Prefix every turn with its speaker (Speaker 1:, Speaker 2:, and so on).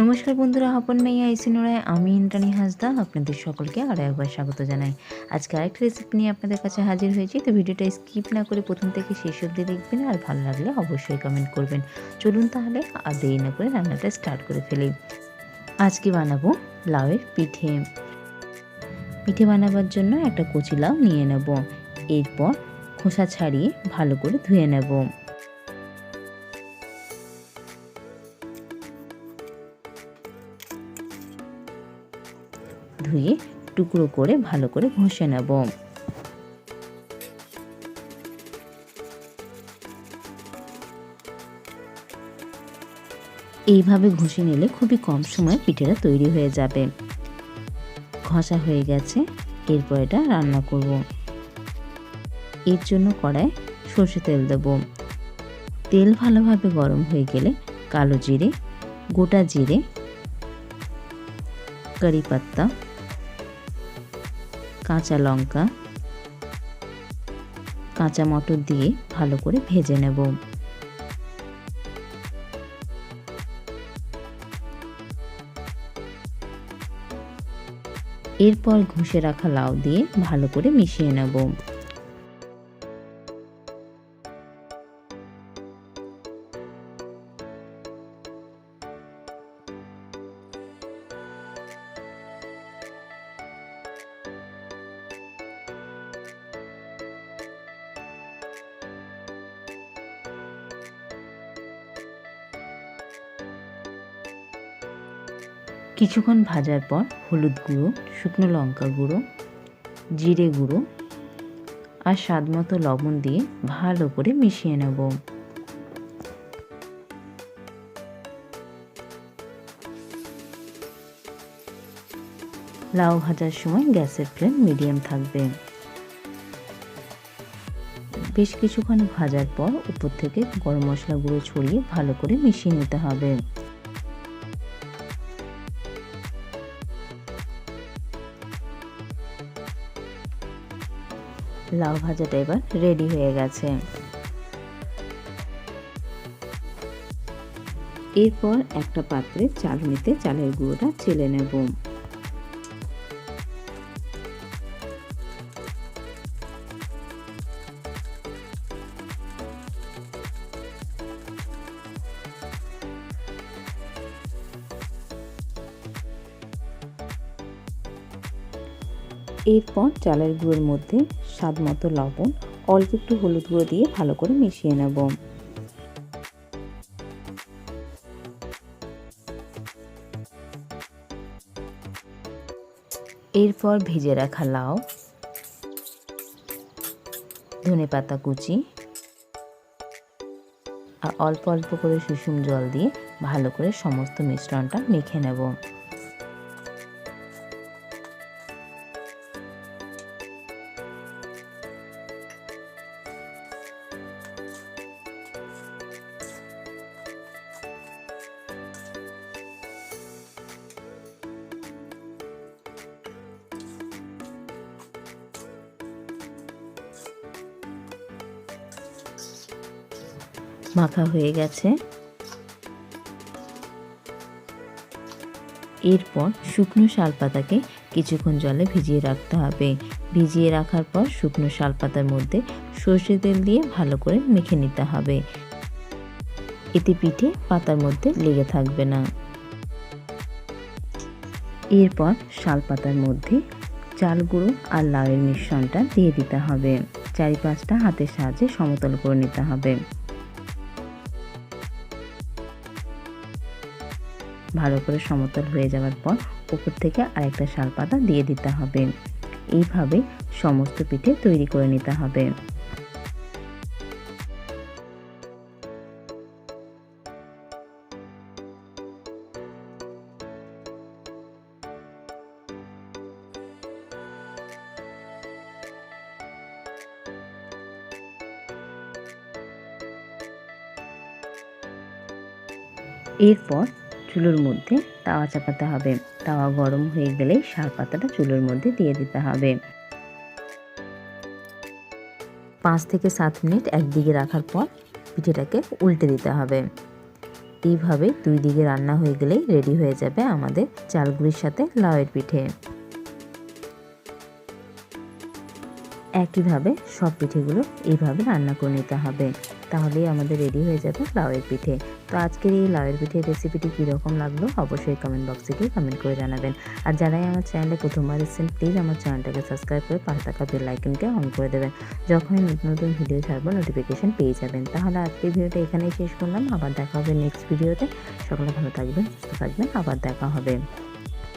Speaker 1: নমস্কার বন্ধুরা হপন মাইয়া আইসিনোরায় আমি ইন্দ্রাণী হাসদা, আপনাদের সকলকে আরও একবার স্বাগত জানাই। আজকে আরেকটা রেসিপি নিয়ে আপনাদের কাছে হাজির হয়েছি, তো ভিডিওটা স্কিপ না করে প্রথম থেকে শেষ অবধি দেখবেন, আর ভালো লাগলে অবশ্যই কমেন্ট করবেন। চলুন তাহলে আর দেরি না করে রান্নাটা স্টার্ট করে ফেলি। আজকে বানাবো লাউয়ের পিঠে। পিঠে বানাবার জন্য একটা কচি লাউ নিয়ে নেব। এরপর খোসা ছাড়িয়ে ভালো করে ধুয়ে নেব। ধুয়ে টুকরো করে ভালো করে ঘষে নেব। এইভাবে ঘষে নিলে খুবই কম সময়ে পিঠেটা তৈরি হয়ে যাবে। ঘষা হয়ে গেছে, এরপর এটা রান্না করব। এর জন্য কড়ায় সর্ষে তেল দেব। তেল ভালোভাবে গরম হয়ে গেলে কালো জিরে, গোটা জিরে, কারি পাত্তা কাঁচা লঙ্কা, কাঁচা মটর দিয়ে ভালো করে ভেজে নেব। এরপর ঘুষে রাখা লাউ দিয়ে ভালো করে মিশিয়ে নেব। কিছুক্ষণ ভাজার পর হলুদ গুঁড়ো, শুকনো লঙ্কা গুঁড়ো, জিরে গুঁড়ো আর স্বাদ মতো লবণ দিয়ে ভালো করে মিশিয়ে নেব। লাউ ভাজার সময় গ্যাসের ফ্লেম মিডিয়াম থাকবে। বেশ কিছুক্ষণ ভাজার পর উপর থেকে গরম মশলা গুঁড়ো ছড়িয়ে ভালো করে মিশিয়ে নিতে হবে। লাউ ভাজাটা এবার রেডি হয়ে গেছে। এরপর একটা পাত্রে চাল নিতে চালের গুঁড়োটা চেলে নেব। এরপর চালের গুঁড়োর মধ্যে স্বাদ মতো লবণ, অল্প একটু হলুদ গুঁড়ো দিয়ে ভালো করে মিশিয়ে নেব। এরপর ভেজে রাখা লাউ, ধনে পাতা কুচি আর অল্প অল্প করে সুষুম জল দিয়ে ভালো করে সমস্ত মিশ্রণটা মেখে নেব। মাখা হয়ে গেছে। এরপর শুকনো শালপাতাকে কিছুক্ষণ জলে ভিজিয়ে রাখতে হবে। ভিজিয়ে রাখার পর শুকনো শালপাতার মধ্যে সর্ষে তেল দিয়ে ভালো করে মেখে নিতে হবে। এতে পিঠে পাতার মধ্যে লেগে থাকবে না। এরপর শালপাতার মধ্যে চাল গুঁড়ো আর লাউয়ের মিশ্রণটা দিয়ে দিতে হবে। চারি পাঁচটা হাতের সাহায্যে সমতল করে নিতে হবে। ভালো করে সমতল হয়ে যাওয়ার পর উপর থেকে আরেকটা শাল পাতা দিয়ে দিতে হবে। এইভাবে সমস্ত পিঠে তৈরি করে নিতে হবে। এরপর চুলোর মধ্যে তাওয়া চাপাতে হবে। তাওয়া গরম হয়ে গেলেই শাল পাতাটা চুলোর মধ্যে দিয়ে দিতে হবে। পাঁচ থেকে সাত মিনিট একদিকে রাখার পর পিঠেটাকে উল্টে দিতে হবে। এইভাবে দুই দিকে রান্না হয়ে গেলেই রেডি হয়ে যাবে আমাদের চালগুড়ির সাথে লাউয়ের পিঠে। একইভাবে সব পিঠেগুলো এইভাবে রান্না করে নিতে হবে। তাহলেই আমাদের রেডি হয়ে যাবে লাউয়ের পিঠে। তো আজকের এই লাউয়ের পিঠের রেসিপিটি কীরকম লাগল অবশ্যই কমেন্ট বক্সে গিয়ে কমেন্ট করে জানাবেন। আর যারাই আমার চ্যানেলে প্রথমবার এসেছেন প্লিজ আমার চ্যানেলটাকে সাবস্ক্রাইব করে পাশে থাকা বেল অন করে দেবেন। যখনই নতুন নতুন ভিডিও ছাড়বো নোটিফিকেশন পেয়ে যাবেন। তাহলে আজকের ভিডিওটা এখানেই শেষ করলাম। আবার দেখা হবে নেক্সট ভিডিওতে সকলে ভালো থাকবেন, সুস্থ থাকবেন। আবার দেখা হবে।